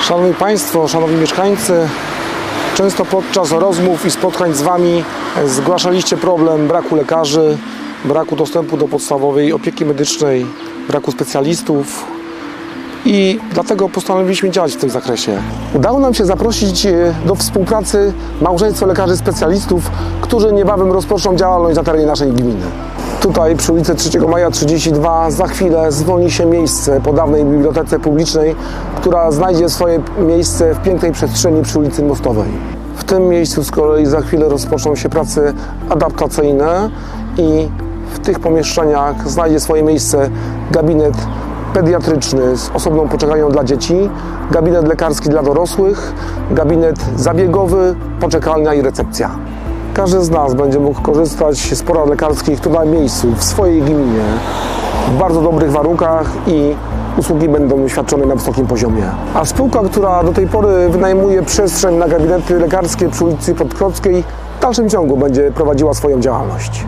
Szanowni Państwo, Szanowni Mieszkańcy, często podczas rozmów i spotkań z Wami zgłaszaliście problem braku lekarzy, braku dostępu do podstawowej opieki medycznej, braku specjalistów i dlatego postanowiliśmy działać w tym zakresie. Udało nam się zaprosić e, do współpracy małżeństwo lekarzy specjalistów, którzy niebawem rozpoczną działalność na terenie naszej gminy. Tutaj przy ulicy 3 Maja 32 za chwilę zwolni się miejsce po dawnej bibliotece publicznej, która znajdzie swoje miejsce w pięknej przestrzeni przy ulicy Mostowej. W tym miejscu z kolei za chwilę rozpoczną się prace adaptacyjne i w tych pomieszczeniach znajdzie swoje miejsce gabinet pediatryczny z osobną poczekalnią dla dzieci, gabinet lekarski dla dorosłych, gabinet zabiegowy, poczekalnia i recepcja. Każdy z nas będzie mógł korzystać z porad lekarskich tu na miejscu, w swojej gminie, w bardzo dobrych warunkach i usługi będą świadczone na wysokim poziomie. A spółka, która do tej pory wynajmuje przestrzeń na gabinety lekarskie przy ulicy Podkrockiej, w dalszym ciągu będzie prowadziła swoją działalność.